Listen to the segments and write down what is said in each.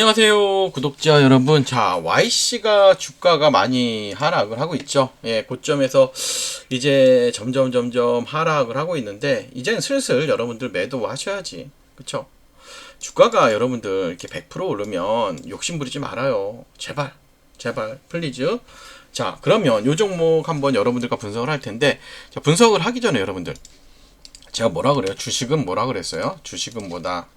안녕하세요 구독자 여러분. 자 YC가 주가가 많이 하락을 하고 있죠. 예 고점에서 이제 점점 점점 하락을 하고 있는데 이제는 슬슬 여러분들 매도 하셔야지. 그쵸? 주가가 여러분들 이렇게 100% 오르면 욕심 부리지 말아요. 제발 제발 플리즈 자 그러면 요 종목 한번 여러분들과 분석을 할 텐데 자, 분석을 하기 전에 여러분들 제가 뭐라 그래요? 주식은 뭐라 그랬어요? 주식은 뭐다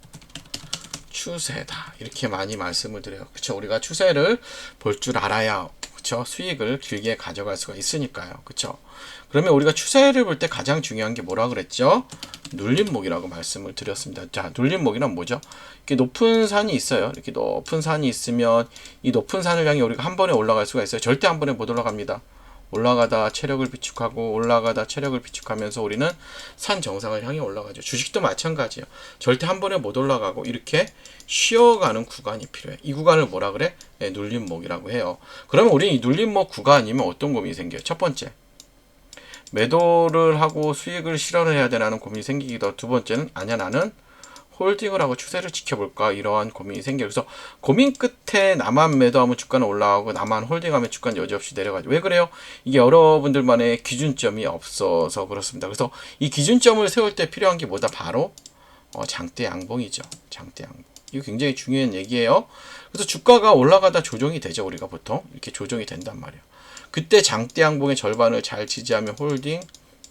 추세다 이렇게 많이 말씀을 드려요. 그쵸? 우리가 추세를 볼 줄 알아야 그쵸? 수익을 길게 가져갈 수가 있으니까요. 그쵸? 그러면 우리가 추세를 볼 때 가장 중요한 게 뭐라 그랬죠? 눌림목이라고 말씀을 드렸습니다. 자, 눌림목이란 뭐죠? 이렇게 높은 산이 있어요. 이렇게 높은 산이 있으면 이 높은 산을 향해 우리가 한 번에 올라갈 수가 있어요. 절대 한 번에 못 올라갑니다. 올라가다 체력을 비축하고 올라가다 체력을 비축하면서 우리는 산 정상을 향해 올라가죠. 주식도 마찬가지예요. 절대 한 번에 못 올라가고 이렇게 쉬어가는 구간이 필요해. 이 구간을 뭐라 그래? 네, 눌림목이라고 해요. 그러면 우리 이 눌림목 구간이면 어떤 고민이 생겨요? 첫 번째, 매도를 하고 수익을 실현을 해야 되나는 고민이 생기기도 두 번째는 아니야 나는 홀딩을 하고 추세를 지켜볼까 이러한 고민이 생겨요. 그래서 고민 끝에 나만 매도하면 주가는 올라가고 나만 홀딩하면 주가는 여지없이 내려가죠. 왜 그래요? 이게 여러분들만의 기준점이 없어서 그렇습니다. 그래서 이 기준점을 세울 때 필요한 게 뭐다? 바로 어, 장대 양봉이죠. 장대 양봉. 이거 굉장히 중요한 얘기예요. 그래서 주가가 올라가다 조정이 되죠. 우리가 보통 이렇게 조정이 된단 말이에요. 그때 장대 양봉의 절반을 잘 지지하면 홀딩,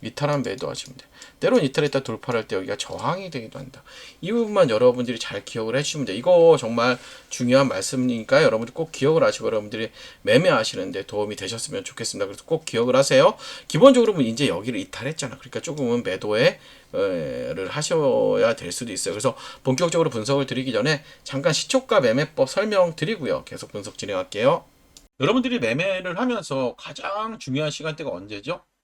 이탈한 매도 하시면 돼요. 때론 이탈했다 돌파할 때 여기가 저항이 되기도 한다. 이 부분만 여러분들이 잘 기억을 해주시면 돼요. 이거 정말 중요한 말씀이니까 여러분들 꼭 기억을 하시고 여러분들이 매매하시는데 도움이 되셨으면 좋겠습니다. 그래서 꼭 기억을 하세요. 기본적으로 이제 여기를 이탈했잖아. 그러니까 조금은 매도에 를 하셔야 될 수도 있어요. 그래서 본격적으로 분석을 드리기 전에 잠깐 시초가 매매법 설명드리고요. 계속 분석 진행할게요. 여러분들이 매매를 하면서 가장 중요한 시간대가 언제죠?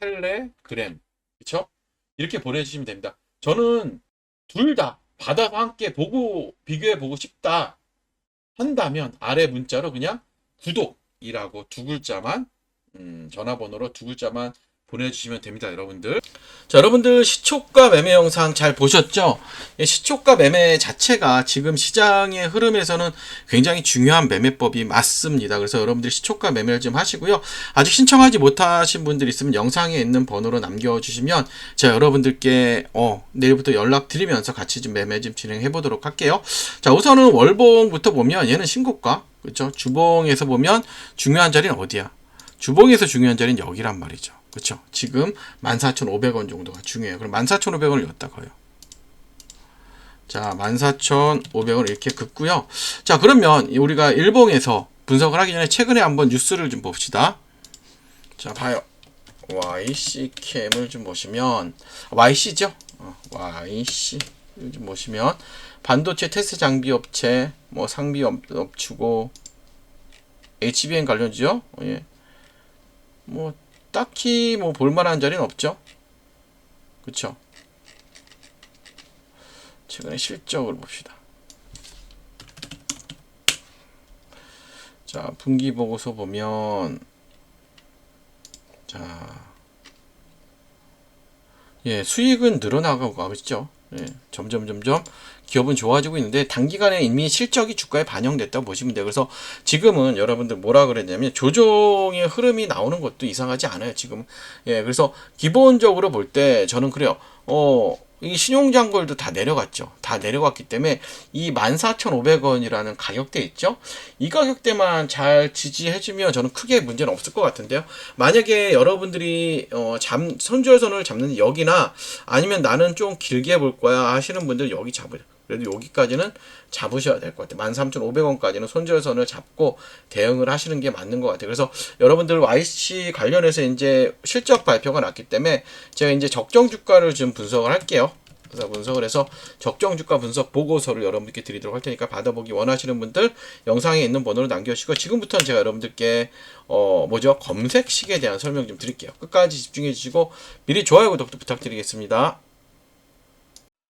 텔레그램. 그쵸? 이렇게 보내주시면 됩니다. 저는 둘 다 받아서 함께 보고, 비교해 보고 싶다 한다면 아래 문자로 그냥 구독이라고 두 글자만, 음, 전화번호로 두 글자만 보내주시면 됩니다, 여러분들. 자, 여러분들 시초가 매매 영상 잘 보셨죠? 이 시초가 매매 자체가 지금 시장의 흐름에서는 굉장히 중요한 매매법이 맞습니다. 그래서 여러분들 시초가 매매를 좀 하시고요. 아직 신청하지 못하신 분들 있으면 영상에 있는 번호로 남겨주시면 제가 여러분들께 어, 내일부터 연락 드리면서 같이 좀 매매 좀 진행해 보도록 할게요. 자, 우선은 월봉부터 보면 얘는 신고가, 그렇죠? 주봉에서 보면 중요한 자리는 어디야? 주봉에서 중요한 자리는 여기란 말이죠. 그렇죠? 지금 14,500원 정도가 중요해요. 그럼 14,500원을 엿다 거요. 자, 14,500원 이렇게 긋고요. 자, 그러면 우리가 일봉에서 분석을 하기 전에 최근에 한번 뉴스를 좀 봅시다. 자, 봐요. YC캠을 좀 보시면 YC죠? 어, YC 좀 보시면 반도체 테스트 장비 업체, 뭐 상비 업, 업주고 HBM 관련주죠? 어, 예. 뭐 딱히 뭐 볼만한 자리는 없죠. 그쵸? 최근에 실적을 봅시다. 자, 분기 보고서 보면 자, 예, 수익은 늘어나가고 있죠. 예, 점점 점점 기업은 좋아지고 있는데 단기간에 이미 실적이 주가에 반영됐다고 보시면 돼요. 그래서 지금은 여러분들 뭐라 그랬냐면 조종의 흐름이 나오는 것도 이상하지 않아요. 지금 예, 그래서 기본적으로 볼 때 저는 그래요. 어, 이 신용장골도 다 내려갔죠. 다 내려갔기 때문에 이 14,500원이라는 가격대 있죠. 이 가격대만 잘 지지해주면 저는 크게 문제는 없을 것 같은데요. 만약에 여러분들이 어, 잠, 손절선을 잡는 여기나 아니면 나는 좀 길게 볼 거야 하시는 분들 여기 잡으세요. 그래도 여기까지는 잡으셔야 될 것 같아요. 13,500원까지는 손절선을 잡고 대응을 하시는 게 맞는 것 같아요. 그래서 여러분들 YC 관련해서 이제 실적 발표가 났기 때문에 제가 이제 적정 주가를 좀 분석을 할게요. 그래서 분석을 해서 적정 주가 분석 보고서를 여러분들께 드리도록 할 테니까 받아보기 원하시는 분들 영상에 있는 번호로 남겨주시고 지금부터는 제가 여러분들께 어 뭐죠 검색식에 대한 설명 좀 드릴게요. 끝까지 집중해 주시고 미리 좋아요 구독도 부탁드리겠습니다.